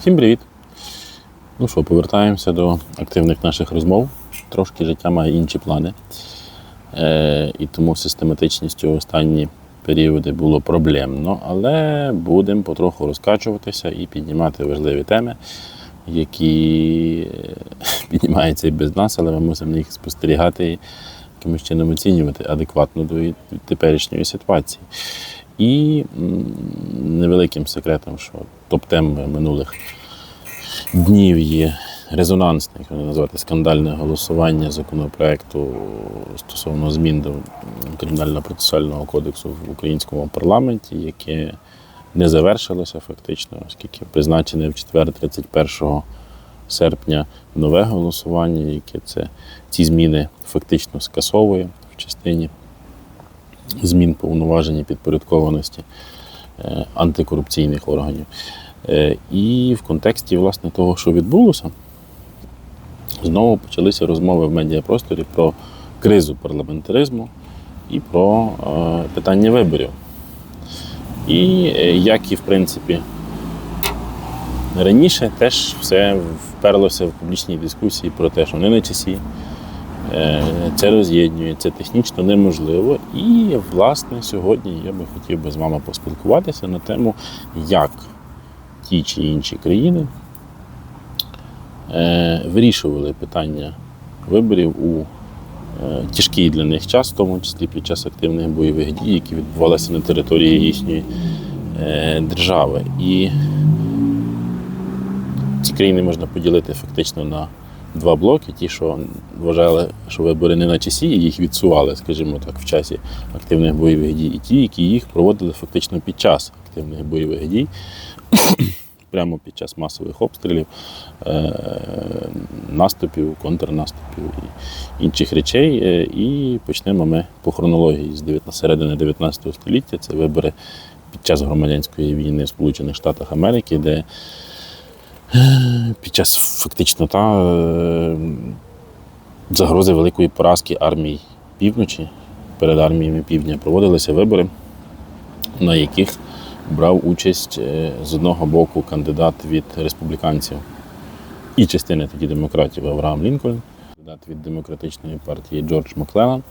Всім привіт! Ну що, повертаємося до активних наших розмов. Трошки життя має інші плани. Е, і тому систематичністю останні періоди було проблемно, але будемо потроху розкачуватися і піднімати важливі теми, які е, піднімаються і без нас, але ми мусимо їх спостерігати і якимось чином оцінювати адекватно до теперішньої ситуації. І невеликим секретом, що топ-тем минулих днів є резонансне, як вони називати, скандальне голосування законопроекту стосовно змін до кримінально-процесуального кодексу в українському парламенті, яке не завершилося фактично, оскільки призначене в четвер, 31 серпня, нове голосування, яке це ці зміни фактично скасовує в частині змін повноважень і підпорядкованості антикорупційних органів. Е, І в контексті власне того, що відбулося, знову почалися розмови в медіапросторі про кризу парламентаризму і про е, питання виборів. І е, як і в принципі раніше, теж все вперлося в публічній дискусії про те, що не на часі. Е, Це роз'єднує, це технічно неможливо. І, власне, сьогодні я би хотів би з вами поспілкуватися на тему, як ті чи інші країни е, вирішували питання виборів у е, тяжкий для них час, в тому числі під час активних бойових дій, які відбувалися на території їхньої держави. І ці країни можна поділити фактично на два блоки: ті, що вважали, що вибори не на часі, і їх відсували, скажімо так, в часі активних бойових дій, і ті, які їх проводили фактично під час активних бойових дій. Прямо під час масових обстрілів, е, наступів, контрнаступів і інших речей. Е, І почнемо ми по хронології з 19 середини 19 століття. Це вибори під час громадянської війни в Сполучених Штатах Америки, де під час фактично та е, загрози великої поразки армій півночі. Перед арміями півдня проводилися вибори, на яких брав участь е, з одного боку кандидат від республіканців і частини тоді демократів Авраам Лінкольн, кандидат від демократичної партії Джордж Маклеллан,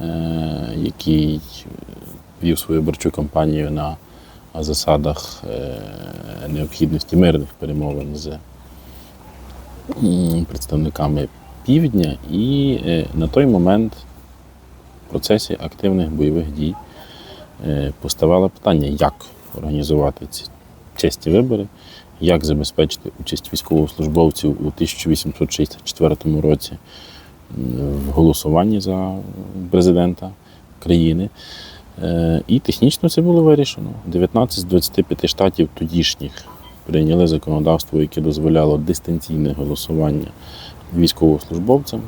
е, який вів свою виборчу кампанію на засадах необхідності мирних перемовин з представниками півдня, і на той момент в процесі активних бойових дій е, поставало питання, як організувати ці честі вибори, як забезпечити участь військовослужбовців у 1864 році в голосуванні за президента країни. Е, І технічно це було вирішено. 19 з 25 штатів тодішніх прийняли законодавство, яке дозволяло дистанційне голосування військовослужбовцям.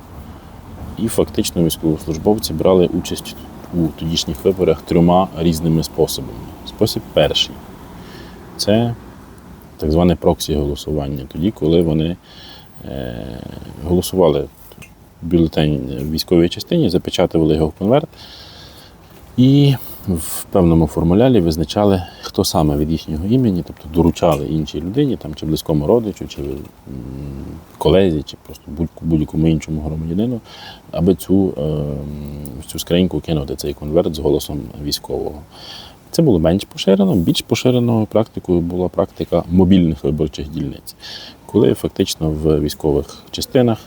І фактично військовослужбовці брали участь у тодішніх виборах трьома різними способами. Спосіб перший це так зване проксі-голосування, тоді, коли вони е, голосували бюлетень в військовій частині, запечатували його в конверт і в певному формулярі визначали, хто саме від їхнього імені, тобто доручали іншій людині, там, чи близькому родичу, чи колезі, чи просто будь- будь-якому іншому громадянину, аби цю, е, цю скриньку кинути цей конверт з голосом військового. Це було менш поширено. Більш поширеною практикою була практика мобільних виборчих дільниць, коли фактично в військових частинах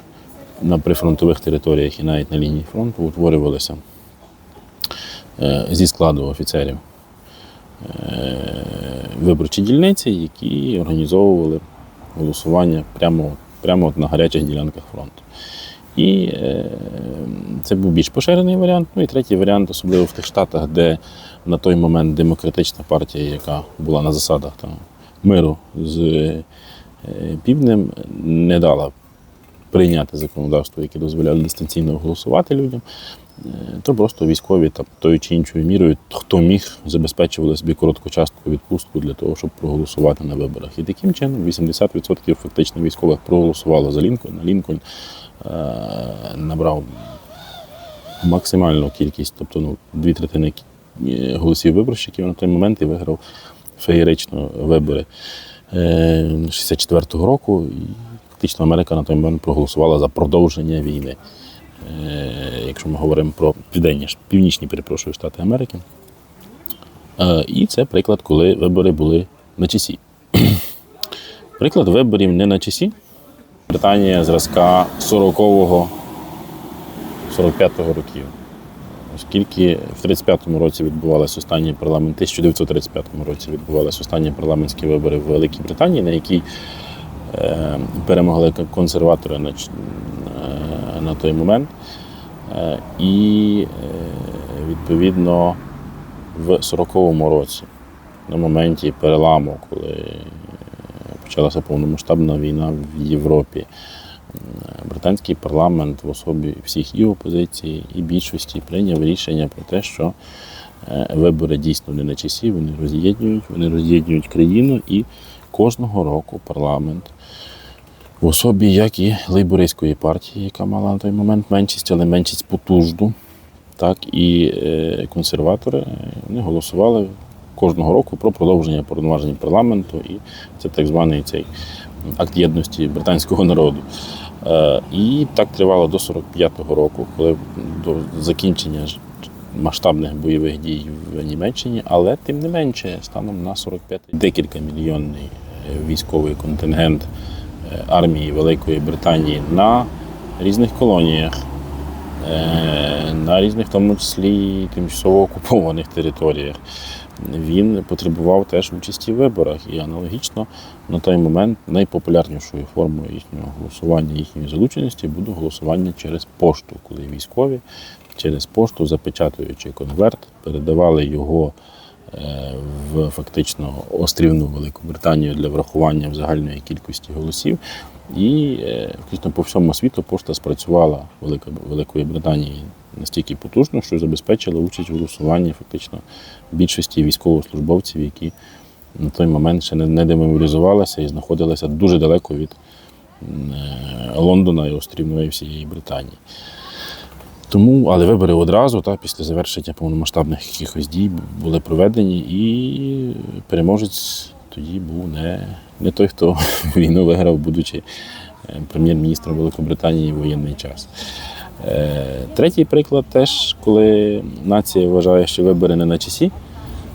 на прифронтових територіях і навіть на лінії фронту утворювалися зі складу офіцерів е, виборчі дільниці, які організовували голосування прямо, прямо на гарячих ділянках фронту. І е, це був більш поширений варіант. Ну і третій варіант, особливо в тих штатах, де на той момент демократична партія, яка була на засадах там, миру з е, півднем, не дала прийняти законодавство, яке дозволяло дистанційно голосувати людям, е, то просто військові там, тою чи іншою мірою, хто міг, забезпечували собі короткочаску відпустку для того, щоб проголосувати на виборах. І таким чином 80% фактично військових проголосувало за Лінкольн. Лінкольн е, набрав максимальну кількість, тобто ну, дві третини е, голосів виборщиків на той момент і виграв феєрично вибори. е, 64-го року. Фактично Америка на той момент проголосувала за продовження війни. Е, Якщо ми говоримо про південні, північні перепрошую, Штати Америки. Е, І це приклад, коли вибори були на часі. Приклад виборів не на часі. Британія зразка 40-го, 45-го років. Оскільки в 35-му році відбувалися останні парламент, 1935 році відбувалися останні парламентські вибори в Великій Британії, на якій перемогли консерватори на, е, на той момент. Е, і е, відповідно в 40-му році, на моменті переламу, коли е, почалася повномасштабна війна в Європі, е, британський парламент в особі всіх і опозиції, і більшості прийняв рішення про те, що е, вибори дійсно не на часі, вони роз'єднують, вони роз'єднують країну, і кожного року парламент в особі як і лейбористської партії, яка мала на той момент меншість, але меншість потужну, так і е, консерватори е, вони голосували кожного року про продовження повноважень парламенту, і це так званий цей акт єдності британського народу. Е, І так тривало до 45-го року, коли до закінчення масштабних бойових дій в Німеччині, але тим не менше, станом на 45 декілька мільйонний е, військовий контингент е, армії Великої Британії на різних колоніях, е, на різних, в тому числі тимчасово окупованих територіях. Він потребував теж участі в виборах. І аналогічно на той момент найпопулярнішою формою їхнього голосування, їхньої залученості буде голосування через пошту, коли військові через пошту, запечатуючи конверт, передавали його е, в фактично острівну Велику Британію для врахування в загальної кількості голосів. І е, фактично по всьому світу пошта спрацювала Великої Британії настільки потужно, що забезпечила участь в голосуванні фактично більшості військовослужбовців, які на той момент ще не, демобілізувалися і знаходилися дуже далеко від е, Лондона і острівної всієї Британії. Тому, але вибори одразу, та, після завершення повномасштабних якихось дій були проведені, і переможець тоді був не, не той, хто війну виграв, будучи е, прем'єр-міністром Великобританії в воєнний час. Е, Третій приклад теж, коли нація вважає, що вибори не на часі,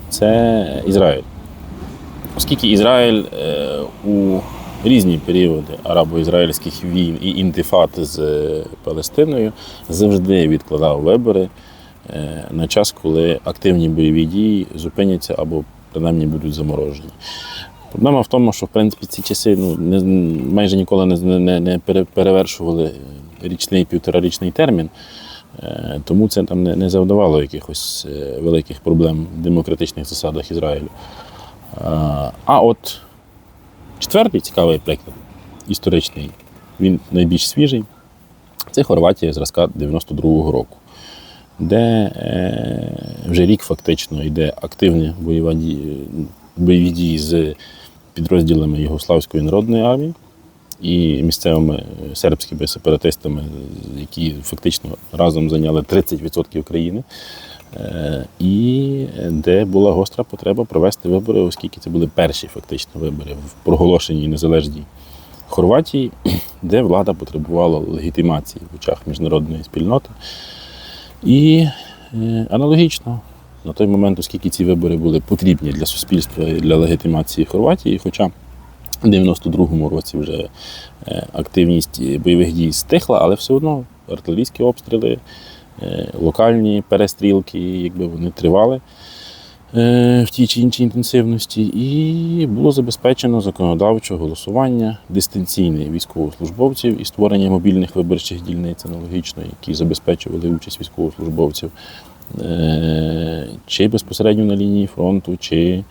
це Ізраїль. Оскільки Ізраїль е, у різні періоди арабо-ізраїльських війн і інтифад з е, Палестиною завжди відкладав вибори е, на час, коли активні бойові дії зупиняться або принаймні будуть заморожені. Проблема в тому, що в принципі ці часи ну, не, майже ніколи не, не, не перевершували річний півторарічний термін. Е, Тому це там не, не завдавало якихось великих проблем в демократичних засадах Ізраїлю. А от четвертий цікавий приклад, історичний, він найбільш свіжий. Це Хорватія зразка 92-го року, де е, вже рік фактично йде активні бойові дії з підрозділами Югославської народної армії і місцевими е, сербськими сепаратистами, які фактично разом зайняли 30% країни. Е, І де була гостра потреба провести вибори, оскільки це були перші фактично вибори в проголошеній незалежній Хорватії, де влада потребувала легітимації в очах міжнародної спільноти. І е, аналогічно на той момент, оскільки ці вибори були потрібні для суспільства і для легітимації Хорватії, хоча в 92-му році вже е, активність бойових дій стихла, але все одно артилерійські обстріли, локальні перестрілки, якби вони тривали е, в тій чи іншій інтенсивності, і було забезпечено законодавче голосування дистанційне військовослужбовців і створення мобільних виборчих дільниць аналогічно, які забезпечували участь військовослужбовців. Е, Чи безпосередньо на лінії фронту, чи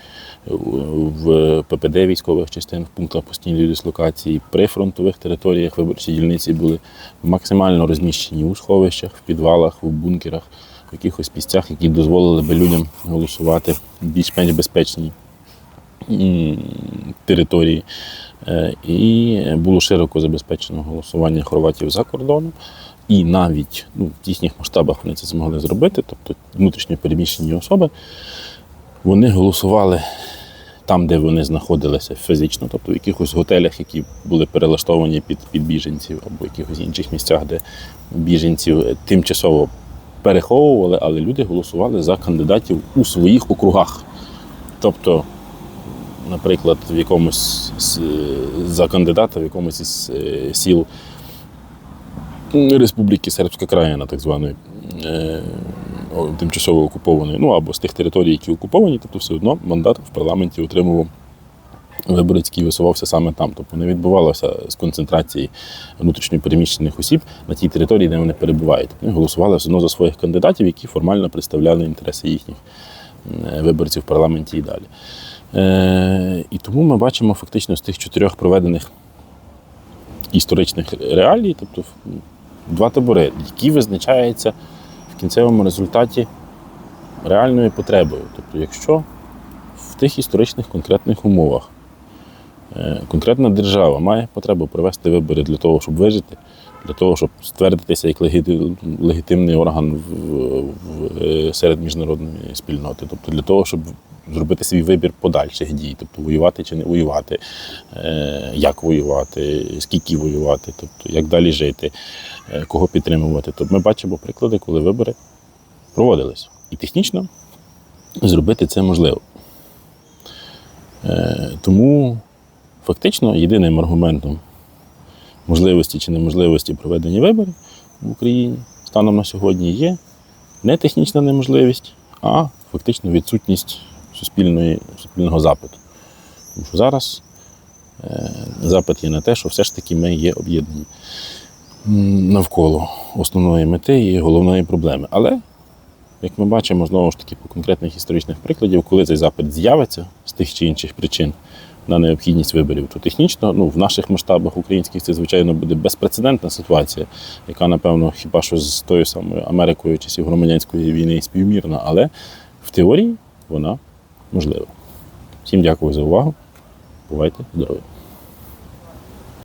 в ППД військових частин, в пунктах постійної дислокації, при фронтових територіях виборчі дільниці були максимально розміщені у сховищах, в підвалах, в бункерах, в якихось місцях, які дозволили би людям голосувати більш-менш безпечній території. Е, І було широко забезпечено голосування хорватів за кордоном. І навіть ну, в їхніх масштабах вони це змогли зробити, тобто внутрішньо переміщені особи, вони голосували там, де вони знаходилися фізично, тобто в якихось готелях, які були перелаштовані під, під біженців, або в якихось інших місцях, де біженців е, тимчасово переховували, але люди голосували за кандидатів у своїх округах. Тобто, наприклад, в якомусь за кандидата в якомусь із е, сіл Республіки Сербська країна, так званої, е, тимчасово окупованої, ну або з тих територій, які окуповані, тобто все одно мандат в парламенті отримував виборець, який висувався саме там. Тобто не відбувалося з концентрації внутрішньопереміщених осіб на тій території, де вони перебувають. Вони голосували все одно за своїх кандидатів, які формально представляли інтереси їхніх е, виборців в парламенті і далі. Е, і тому ми бачимо фактично з тих чотирьох проведених історичних реалій, тобто два табори, які визначаються в кінцевому результаті реальною потребою. Тобто, якщо в тих історичних конкретних умовах е, конкретна держава має потребу провести вибори для того, щоб вижити, для того, щоб ствердитися як легітимний орган е, серед міжнародної спільноти, тобто для того, щоб зробити свій вибір подальших дій, тобто воювати чи не воювати, е, як воювати, скільки воювати, тобто як далі жити, кого підтримувати. Тобто ми бачимо приклади, коли вибори проводились. І технічно зробити це можливо. Е, Тому фактично єдиним аргументом можливості чи неможливості проведення виборів в Україні станом на сьогодні є не технічна неможливість, а фактично відсутність суспільної, суспільного запиту. Тому що зараз е, запит є на те, що все ж таки ми є об'єднані навколо основної мети і головної проблеми. Але, як ми бачимо, знову ж таки, по конкретних історичних прикладів, коли цей запит з'явиться з тих чи інших причин на необхідність виборів, то технічно, ну, в наших масштабах українських це, звичайно, буде безпрецедентна ситуація, яка, напевно, хіба що з тою самою Америкою часів громадянської війни співмірна, але в теорії вона можлива. Всім дякую за увагу. Бувайте здорові!